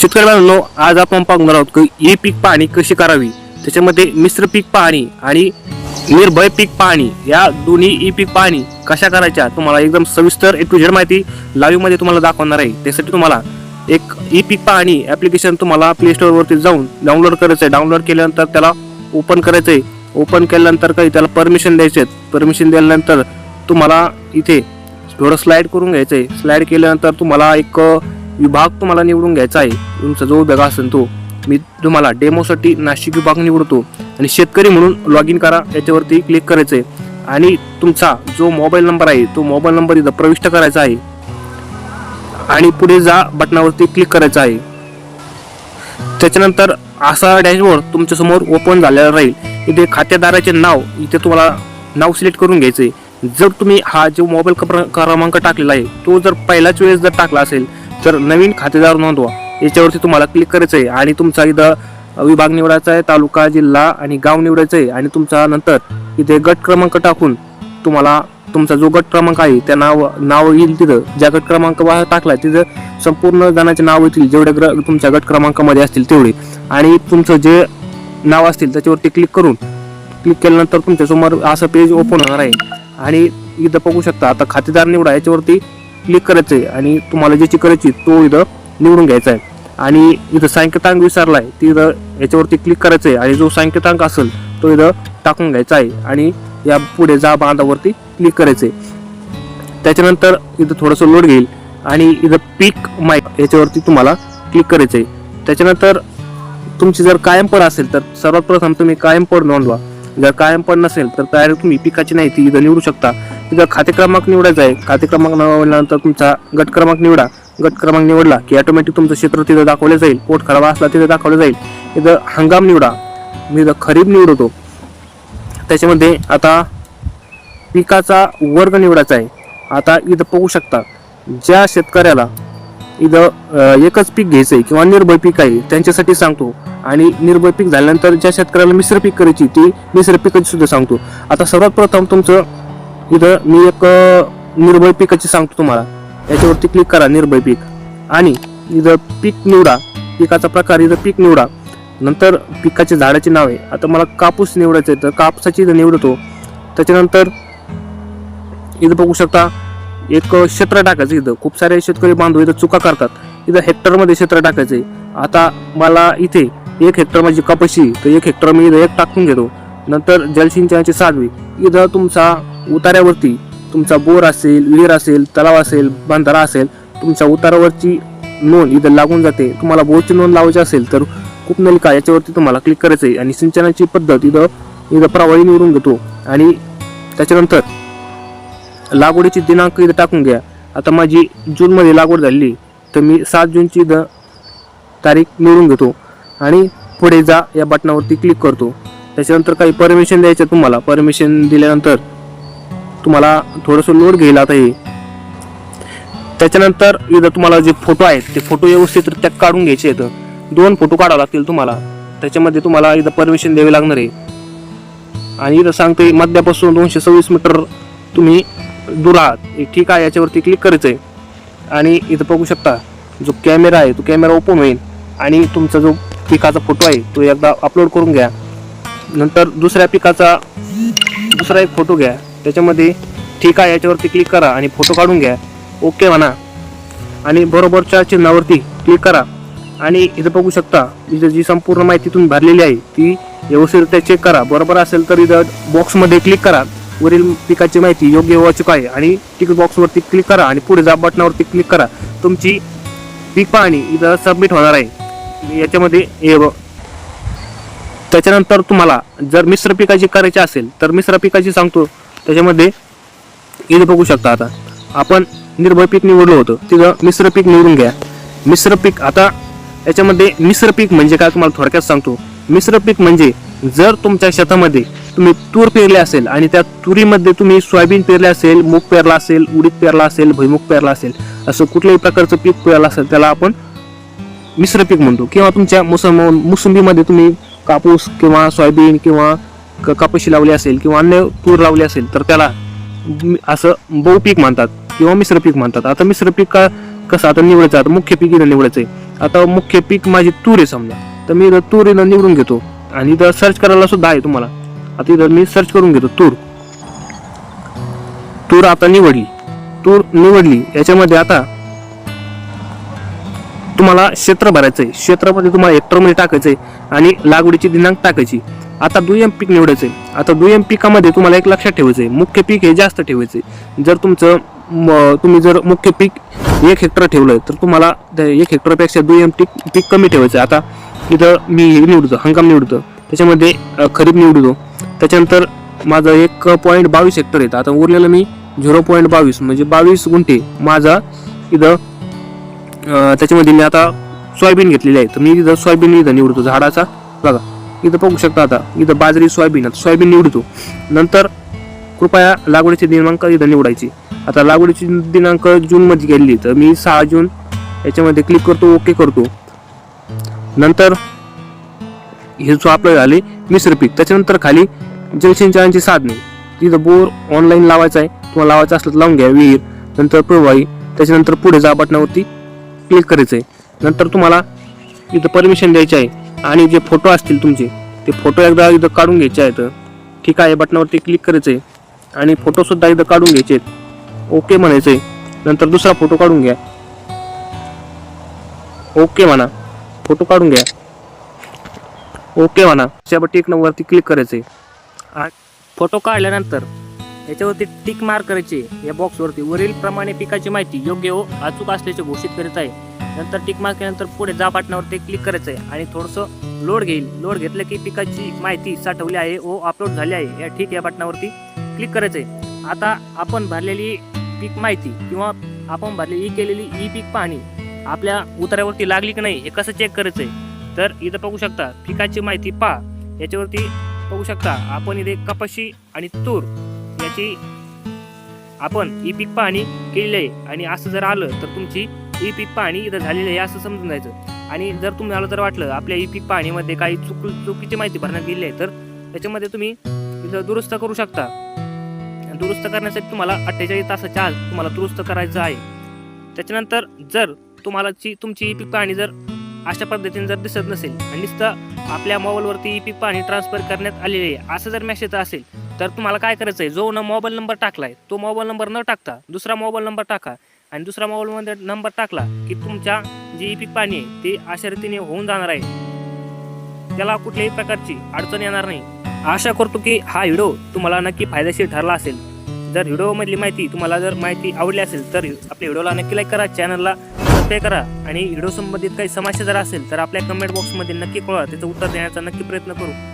शेतकरी बांधवांनो आज आपण पाहणार आहोत की ई पीक पाहणी कशी करावी? त्याच्यामध्ये मिश्र पीक पाहणी आणि निर्भय पीक पाहणी या दोन्ही ई पीक पाहणी कशा करायच्या तुम्हाला एकदम सविस्तर ए टू झेड माहिती लाईव्हमध्ये तुम्हाला दाखवणार आहे. त्यासाठी तुम्हाला एक ई पीक पाहणी ॲप्लिकेशन तुम्हाला प्ले स्टोअरवरती जाऊन डाउनलोड करायचं आहे. डाउनलोड केल्यानंतर त्याला ओपन करायचं आहे. ओपन केल्यानंतर काही त्याला परमिशन द्यायचे परमिशन दिल्यानंतर तुम्हाला इथे थोडं स्लाईड करून घ्यायचं आहे. स्लाईड केल्यानंतर तुम्हाला एक विभाग तुम्हाला निवडून घ्यायचा आहे. तुमचा जो विभाग असेल तो. मी तुम्हाला डेमोसाठी नाशिक विभाग निवडतो. आणि शेतकरी म्हणून लॉग इन करा. याच्यावरती क्लिक करायचं आहे. आणि तुमचा जो मोबाईल नंबर आहे तो मोबाईल नंबर इथं प्रविष्ट करायचा आहे. आणि पुढे जा बटनावरती क्लिक करायचं आहे. त्याच्यानंतर असा डॅशबोर्ड तुमच्यासमोर ओपन झालेला राहील. इथे खातेदाराचे नाव इथे तुम्हाला नाव सिलेक्ट करून घ्यायचे जर तुम्ही हा जो मोबाईल क्रम- क्रमांक टाकलेला आहे तो जर पहिल्याच वेळेस जर टाकला असेल तर नवीन खातेदार नोंदवा. याच्यावरती तुम्हाला क्लिक करायचं आहे आणि तुमचा इथं विभाग निवडायचा आहे तालुका जिल्हा आणि गाव निवडायचं आहे आणि तुमचा नंतर इथे गट क्रमांक टाकून तुम्हाला तुमचा जो गट क्रमांक आहे त्या नाव नाव येईल तिथं. ज्या गट क्रमांक बाहेर टाकला तिथं संपूर्ण जणांचे नाव येतील जेवढे ग्र तुमच्या गट क्रमांकामध्ये असतील तेवढे. आणि तुमचं जे नाव असतील त्याच्यावरती क्लिक करून क्लिक केल्यानंतर तुमच्यासमोर असं पेज ओपन होणार आहे. आणि इथं बघू शकता आता खातेदार निवडा याच्यावरती क्लिक करायचं आहे आणि तुम्हाला ज्याची करायची तो इथं निवडून घ्यायचा आहे. आणि इथं सायंकेतांक विसरला आहे ती इथं याच्यावरती क्लिक करायचं आहे आणि जो सांकेतांक असेल तो इथं टाकून घ्यायचा आहे आणि या पुढे जा बांधावरती क्लिक करायचं आहे त्याच्यानंतर इथं थोडंसं लोड घेईल आणि इथं पीक माईक याच्यावरती तुम्हाला क्लिक करायचं आहे त्याच्यानंतर तुमची जर कायम पड असेल तर सर्वात प्रथम तुम्ही कायम पड नोंदवा. जर कायम पण नसेल तर तयार तुम्ही पिकाची नाही ती इथं निवडू शकता. तिथं खाते क्रमांक निवडायचा आहे. खाते क्रमांक निवडल्यानंतर तुमचा गट क्रमांक निवडा. गट क्रमांक निवडला की ऑटोमॅटिक तुमचं क्षेत्र तिथं दाखवलं जाईल. पोट खराब असला तिथं दाखवलं जाईल. इथं हंगाम निवडा. मी इथं खरीप निवडतो. त्याच्यामध्ये आता पिकाचा वर्ग निवडायचा आहे. आता इथं बघू शकता ज्या शेतकऱ्याला इथं एकच पीक घ्यायचं आहे किंवा निर्भय पीक आहे त्यांच्यासाठी सांगतो. आणि निर्भय पीक झाल्यानंतर ज्या शेतकऱ्याला मिश्र पीक करायची ती मिश्र पिकाची सुद्धा सांगतो. आता सर्वात प्रथम तुमचं इथं मी एक निर्भय पिकाची सांगतो तुम्हाला. याच्यावरती क्लिक करा निर्भय पीक. आणि इथं पीक निवडा. पिकाचा प्रकार इथं पीक निवडा. नंतर पिकाचे झाडाचे नाव. आहे आता मला कापूस निवडायचं आहे तर कापसाची इथं निवडतो. त्याच्यानंतर इथं बघू शकता एक क्षेत्र टाकायचं इथं. खूप सारे शेतकरी बांधव इथं चुका करतात. इथं हेक्टरमध्ये क्षेत्र टाकायचं आहे. आता मला इथे एक हेक्टर माझी कपाशी तर एक हेक्टर मी इथं एक टाकून घेतो. नंतर जलसिंचनाची साधवी. इथं तुमचा उतार्यावरती तुमचा बोर असेल विहीर असेल तलाव असेल बांधारा असेल तुमच्या उतारावरची नोंद इथं लागून जाते. तुम्हाला बोरची नोंद लावायची असेल तर खूप याच्यावरती तुम्हाला क्लिक करायचं आहे. आणि सिंचनाची पद्धत इथं इथं प्रवाही निवडून घेतो. आणि त्याच्यानंतर लागवडीची दिनांक इथं टाकून घ्या. आता माझी जूनमध्ये लागवड झालेली तर मी सात जूनची इथं तारीख निवडून घेतो. आणि पुढे जा या बटनावरती क्लिक करतो. त्याच्यानंतर काही परमिशन द्यायचं तुम्हाला. परमिशन दिल्यानंतर तुम्हाला थोडंसं लोड घेईल आता हे. त्याच्यानंतर इथं तुम्हाला जे फोटो आहेत ते फोटो व्यवस्थितरित्या काढून घ्यायचे आहेत. दोन फोटो काढावे लागतील तुम्हाला. त्याच्यामध्ये तुम्हाला इथं परमिशन द्यावी लागणार आहे. आणि इथं सांगते मध्यापासून दोनशे सव्वीस मीटर तुम्ही दूर आहात. एक ठीक आहे याच्यावरती क्लिक करायचं आहे आणि इथं बघू शकता जो कॅमेरा आहे तो कॅमेरा ओपन होईल. आणि तुमचा जो पिकाचा फोटो आहे तो एकदा अपलोड करून घ्या. नंतर दुसऱ्या पिकाचा दुसरा एक फोटो घ्या. त्याच्यामध्ये ठीक आहे याच्यावरती क्लिक करा आणि फोटो काढून घ्या. ओके म्हणा. आणि बरोबरच्या चिन्हावरती क्लिक करा. आणि इथं बघू शकता इथं जी संपूर्ण माहिती तुम्ही भरलेली आहे ती व्यवस्थितरित्या चेक करा. बरोबर असेल तर इथं बॉक्समध्ये क्लिक करा. वरील पिकाची माहिती योग्य वाचूक आहे आणि टिक बॉक्सवरती क्लिक करा आणि पुढे जा बटनावरती क्लिक करा. तुमची पीक पाहणी इथं सबमिट होणार आहे. याच्यामध्ये हे त्याच्यानंतर तुम्हाला जर मिश्र पिकाची करायची असेल तर मिश्र पिकाची सांगतो त्याच्यामध्ये इथं बघू शकता आता. आपण निर्भय पीक निवडलं होतं तिथं मिश्र पीक निवडून घ्या. मिश्र पीक आता याच्यामध्ये मिश्र पीक म्हणजे काय तुम्हाला थोडक्यात सांगतो. मिश्र पीक म्हणजे जर तुमच्या शेतामध्ये तुम्ही तूर पेरले असेल आणि त्या तुरीमध्ये तुम्ही सोयाबीन पेरले असेल मूग पेरला असेल उडीद पेरला असेल भुईमुग पेरला असेल असं कुठल्याही प्रकारचं पीक पेरलं असेल त्याला आपण मिश्र पीक म्हणतो. किंवा तुमच्या मोसम मोसंबीमध्ये तुम्ही कापूस किंवा सोयाबीन किंवा क- लावली असेल किंवा अन्य तूर लावली असेल तर त्याला असं बहुपीक म्हणतात किंवा मिश्र पीक म्हणतात. आता मिश्र पीक का कसं आता निवडायचं आता मुख्य पीक इथं निवडायचं आहे आता मुख्य पीक माझी तूर आहे समजा. तर मी इथं तूर इथं निवडून घेतो. आणि इथं सर्च करायला सुद्धा आहे तुम्हाला. आता इथं मी सर्च करून घेतो तूर. तूर आता निवडली. तूर निवडली. याच्यामध्ये आता तुम्हाला क्षेत्र भरायचं आहे क्षेत्रामध्ये तुम्हाला हेक्टरमध्ये टाकायचं आहे आणि लागवडीची दिनांक टाकायची. आता दुय्यम पीक निवडायचं आहे आता दुय्यम पिकामध्ये तुम्हाला एक लक्षात ठेवायचं आहे मुख्य पीक हे जास्त ठेवायचं आहे जर तुमचं तुम्ही जर मुख्य पीक एक हेक्टर ठेवलं तर तुम्हाला एक हेक्टरपेक्षा दुय्यम पीक पीक कमी ठेवायचं आहे आता इथं मी हे निवडतो हंगाम निवडतो. त्याच्यामध्ये खरीप निवडतो. त्याच्यानंतर माझं एक पॉईंट बावीस हेक्टर येतं आता उरलेलं मी झिरो पॉईंट बावीस म्हणजे बावीस गुंठे. माझा इथं त्याच्यामध्ये मी आता सोयाबीन घेतलेली आहे. तर मी इथं सोयाबीन इथं निवडतो झाडाचा. बघा इथं बघू शकता आता इथं बाजरी सोयाबीन आता सोयाबीन निवडतो. नंतर कृपया लागवडीचे दिनांक इथं निवडायची. आता लागवडीची दिनांक जूनमध्ये गेलेली तर मी सहा जून याच्यामध्ये क्लिक करतो ओके करतो. नंतर हे जो आपलं झाले मिश्र पीक त्याच्यानंतर खाली जलसिंचनाची साधने. तिथं बोर ऑनलाईन लावायचा आहे. तुम्हाला लावायचं असलं तर लावून घ्या विहीर. नंतर प्रवाही. त्याच्यानंतर पुढे जा बटनावरती क्लिक करायचं आहे नंतर तुम्हाला इथं परमिशन द्यायची आहे. आणि जे फोटो असतील तुमचे ते फोटो एकदा इथं काढून घ्यायचे आहेत. ठीक आहे बटनावरती क्लिक करायचं आहे आणि फोटोसुद्धा इथं काढून घ्यायचे आहेत. ओके म्हणायचं आहे नंतर दुसरा फोटो काढून घ्या. ओके म्हणा. फोटो काढून घ्या. ओके म्हणा. त्याच्यावर एक नंबरवरती क्लिक करायचं आहे फोटो काढल्यानंतर याच्यावरती टिक मार्क करायचे. या बॉक्सवरती वरील प्रमाणे पिकाची माहिती योग्य व अचूक असल्याचे घोषित करीत आहे. नंतर टिक मार्क केल्यानंतर पुढे जा बटनावरती क्लिक करायचं आहे आणि थोडंसं लोड घेईल. लोड घेतलं की पिकाची माहिती साठवली आहे व अपलोड झाली आहे. या ठीक या बटनावरती क्लिक करायचं आहे. आता आपण भरलेली पीक माहिती किंवा आपण भरलेली केलेली ई पीक पाहणी आपल्या उतार्यावरती लागली की नाही हे कसं चेक करायचं आहे? तर इथं बघू शकता. पिकाची माहिती पहा. याच्यावरती बघू शकता. आपण इथे कपाशी आणि तूर याची आपण ई पीक पाहणी केलेली आहे. आणि असं जर आलं तर तुमची ई पीक पाहणी इथं झालेली आहे असं समजून जायचं. आणि जर तुम्हाला जर वाटलं आपल्या ई पीक पाहणीमध्ये काही चुक चुकीची माहिती भरण्यात गेली आहे तर त्याच्यामध्ये तुम्ही इथं दुरुस्त करू शकता. दुरुस्त करण्यासाठी तुम्हाला अठ्ठेचाळीस तासाच्या आज तुम्हाला दुरुस्त करायचं आहे. त्याच्यानंतर जर तुम्हाला ची तुमची ई पीक पाहणी जर अशा पद्धतीने जर दिसत नसेल आणि नुसतं आपल्या मोबाईलवरती ई पीक पाहणी ट्रान्सफर करण्यात आलेली आहे असं जर मेसेज असेल तर तुम्हाला काय करायचं आहे जो न मोबाईल नंबर टाकलाय तो मोबाईल नंबर न टाकता दुसरा मोबाईल नंबर टाका आणि दुसरा मोबाईलमध्ये नंबर टाकला की तुमच्या जी ई पीक पाणी आहे ते अशा रीतीने होऊन जाणार आहे. त्याला कुठल्याही प्रकारची अडचण येणार नाही. आशा करतो की हा व्हिडिओ तुम्हाला नक्की फायदेशीर ठरला असेल. जर व्हिडिओमधली माहिती तुम्हाला जर माहिती आवडली असेल तर आपल्या व्हिडिओला नक्की लाईक करा चॅनलला सबस्क्राईब करा आणि व्हिडिओ संबंधित काही समस्या जर असेल तर आपल्या कमेंट बॉक्समध्ये नक्की कळवा त्याचं उत्तर देण्याचा नक्की प्रयत्न करू.